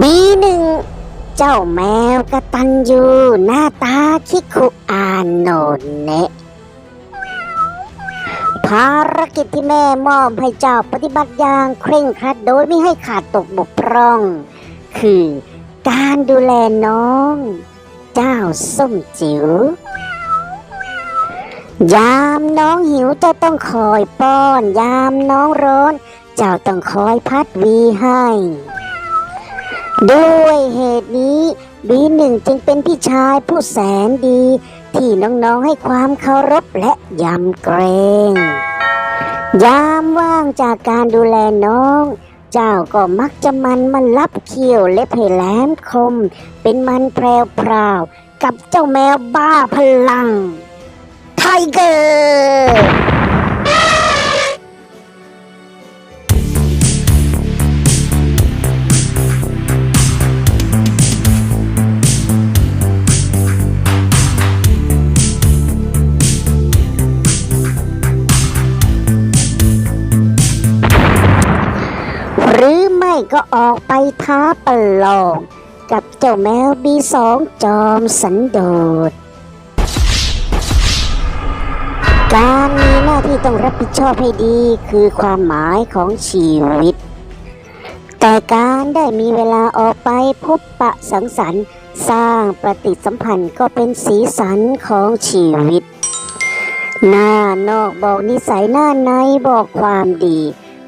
บีหนึ่งเจ้าแมวกระตันยูหน้าตาคิคุอานโนนเนะภารกิจที่แม่มอบให้เจ้าปฏิบัติอย่างเคร่งครัดโดยไม่ให้ขาดตกบกพร่อง คือการดูแลน้อง เจ้าส้มจิ๋วยามน้องหิวเจ้าต้องคอยป้อน ยามน้องร้อน เจ้าต้องคอยพัดวีให้ ด้วยเหตุนี้บีหนึ่งจึงเป็นพี่ชายผู้แสนดี ที่น้องๆให้ความเคารพและยำเกรง ยามว่างจากการดูแลน้อง เจ้าก็มักจะมันมันลับเขี้ยวเล็บให้แหลมคม เป็นมันแพรวพราวๆกับเจ้าแมวบ้าพลังไทเกอร์ รือไม่ก็ออกไปท้าประลอง กับเจ้าแมวบีสองจอมสันโดษ การมีหน้าที่ต้องรับผิดชอบให้ดีคือความหมายของชีวิต แต่การได้มีเวลาออกไปพบปะสังสรรค์ สร้างปฏิสัมพันธ์ก็เป็นสีสันของชีวิต หน้านอกบอกนิสัยหน้าในบอกความดี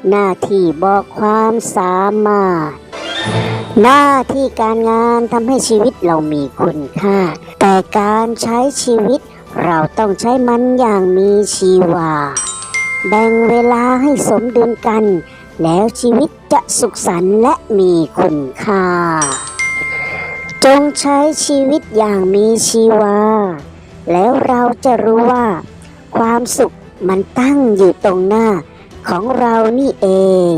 หน้าที่บอกความสามารถ หน้าที่การงานทำให้ชีวิตเรามีคุณค่า แต่การใช้ชีวิตเราต้องใช้มันอย่างมีชีวา แบ่งเวลาให้สมดุลกัน แล้วชีวิตจะสุขสันต์และมีคุณค่า จงใช้ชีวิตอย่างมีชีวา แล้วเราจะรู้ว่า ความสุขมันตั้งอยู่ตรงหน้า ของเรานี่เอง